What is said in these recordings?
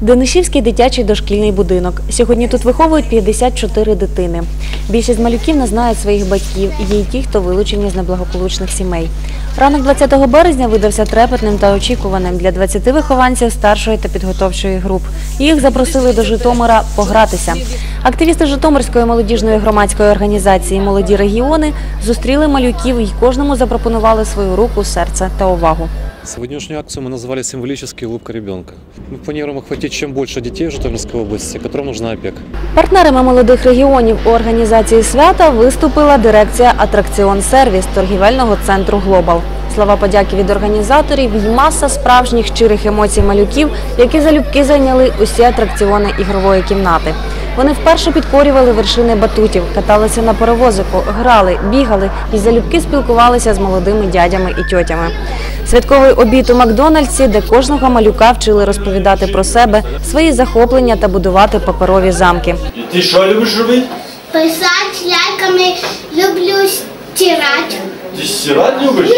Денишівський дитячий дошкільний будинок. Сьогодні тут виховують 54 дитини. Більшість малюків не знають своїх батьків, є й ті, хто вилучені з неблагополучних сімей. Ранок 20 березня видався трепетним та очікуваним для 20 вихованців старшої та підготовчої груп. Їх запросили до Житомира погратися. Активісти Житомирської молодіжної громадської організації Молоді регіони зустріли малюків і кожному запропонували свою руку, серце та увагу. Сегодняшнюю акцию мы назвали символически «Улыбка ребенка». Мы планируем охватить чем больше детей в Житомирской области, которым нужна опека. Партнерами молодих регіонів у організації свята виступила дирекція Атракціон Сервіс торгівельного центру Глобал. Слова подяки від організаторів і маса справжніх щирих емоцій малюків, які залюбки зайняли усі атракціони ігрової кімнати. Вони вперше підкорювали вершини батутів, каталися на паровозику, грали, бігали і залюбки спілкувалися з молодими дядями і тьотями. Святковий обід у Макдональдсі, де кожного малюка вчили розповідати про себе, свої захоплення та будувати паперові замки. І ти що любиш робити? Писати ляльками, люблю стирати. Ти стирати любиш?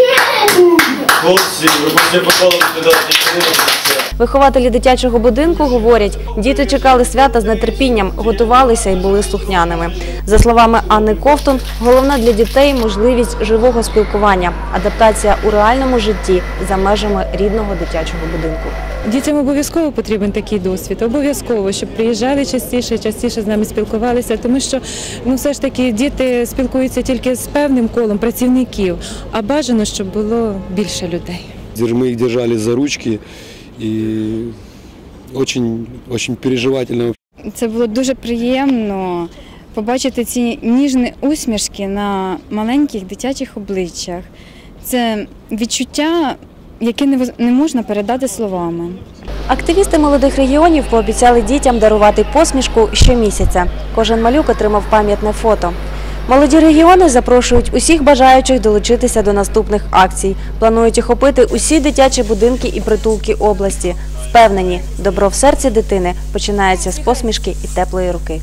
Хлопці, ви попали туди, нічого не робиться. Вихователі дитячого будинку говорять, діти чекали свята з нетерпінням, готувалися і були слухняними. За словами Анни Ковтун, головна для дітей можливість живого спілкування, адаптація у реальному житті за межами рідного дитячого будинку. Дітям обов'язково потрібен такий досвід, обов'язково, щоб приїжджали частіше, частіше з нами спілкувалися, тому що ну все ж таки діти спілкуються тільки з певним колом працівників, а бажано, щоб було більше людей. Мы их держали за ручки и очень, очень переживательно. Це було дуже приємно побачити ці ніжні усмішки на маленьких дитячих обличчях. Це відчуття, яке не можна передати словами. Активісти молодих регіонів пообіцяли дітям дарувати посмішку щомісяця. Кожен малюк отримав пам'ятне фото. Молоді регіони запрошують усіх бажаючих долучитися до наступних акцій. Планують охопити усі дитячі будинки і притулки області. Впевнені, добро в серці дитини починається з посмішки і теплої руки.